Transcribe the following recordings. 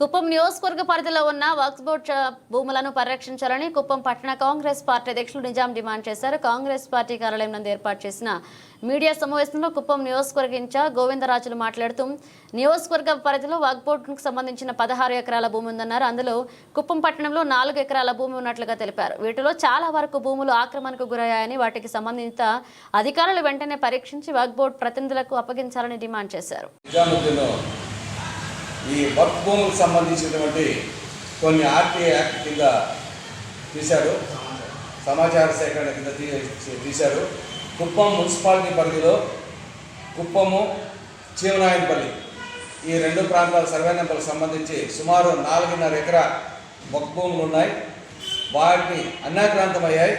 కుప్పం నియోజకవర్గ పరిధిలో ఉన్న వక్స్ బోర్డ్ భూములను పరిరక్షించాలని కుప్పం పట్టణ కాంగ్రెస్ పార్టీ అధ్యక్షులు నిజాం డిమాండ్ చేశారు. కాంగ్రెస్ పార్టీ కార్యాలయం నందు ఏర్పాటు చేసిన మీడియా సమావేశంలో కుప్పం నియోజకవర్గ ఇన్ఛార్జ్ గోవిందరాజులు మాట్లాడుతూ నియోజకవర్గ పరిధిలో వక్స్ సంబంధించిన పదహారు ఎకరాల భూమి ఉందన్నారు. అందులో కుప్పం పట్టణంలో నాలుగు ఎకరాల భూమి ఉన్నట్లుగా తెలిపారు. వీటిలో చాలా వరకు భూములు ఆక్రమణకు గురయ్యాయని వాటికి సంబంధిత అధికారులు వెంటనే పరీక్షించి వక్స్ ప్రతినిధులకు అప్పగించాలని డిమాండ్ చేశారు. ఈ వర్క్ భూములకు సంబంధించినటువంటి కొన్ని ఆర్టీఐ యాక్ట్ కింద తీశారు. సమాచార సేకరణ కింద తీశారు. కుప్పం మున్సిపాలిటీ పరిధిలో కుప్పము చీమనాయనపల్లి ఈ రెండు ప్రాంతాల సర్వే నెంబర్లకు సంబంధించి సుమారు నాలుగున్నర ఎకరా వక్ భూములు ఉన్నాయి. వాటిని అన్నాక్రాంతమయ్యాయి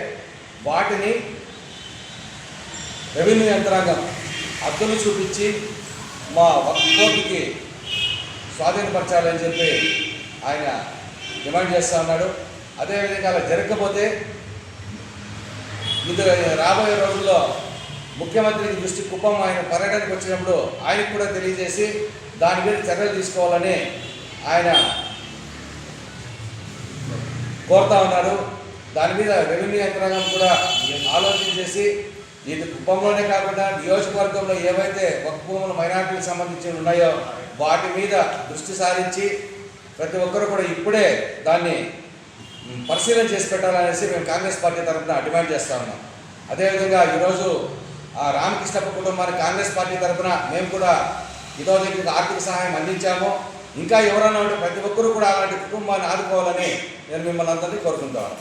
వాటిని రెవెన్యూ యంత్రాంగం అద్దెలు చూపించి మా వక్ఫ్ బోర్డుకి స్వాధీనపరచాలని చెప్పి ఆయన డిమాండ్ చేస్తూ ఉన్నాడు. అదేవిధంగా అలా జరగకపోతే ఇది రాబోయే రోజుల్లో ముఖ్యమంత్రికి దృష్టి కుప్పం ఆయన పర్యటనకు వచ్చినప్పుడు ఆయనకు కూడా తెలియజేసి దాని మీద చర్యలు తీసుకోవాలని ఆయన కోరుతా ఉన్నాడు. దాని మీద రెవెన్యూ యంత్రాంగం కూడా ఆలోచన చేసి ఇది కుప్పంలోనే కాకుండా నియోజకవర్గంలో ఏవైతే ఒక భూములు మైనార్టీలకు సంబంధించి ఉన్నాయో వాటి మీద దృష్టి సారించి ప్రతి ఒక్కరు కూడా ఇప్పుడే దాన్ని పరిశీలన చేసి పెట్టాలనేసి మేము కాంగ్రెస్ పార్టీ తరఫున డిమాండ్ చేస్తా ఉన్నాం. అదేవిధంగా ఈరోజు ఆ రామకృష్ణప్ప కుటుంబానికి కాంగ్రెస్ పార్టీ తరఫున మేము కూడా ఇదో దగ్గర ఆర్థిక సహాయం అందించాము. ఇంకా ఎవరైనా ఉంటే ప్రతి ఒక్కరూ కూడా అలాంటి కుటుంబాన్ని ఆదుకోవాలని నేను మిమ్మల్ని అందరినీ కోరుకుంటాను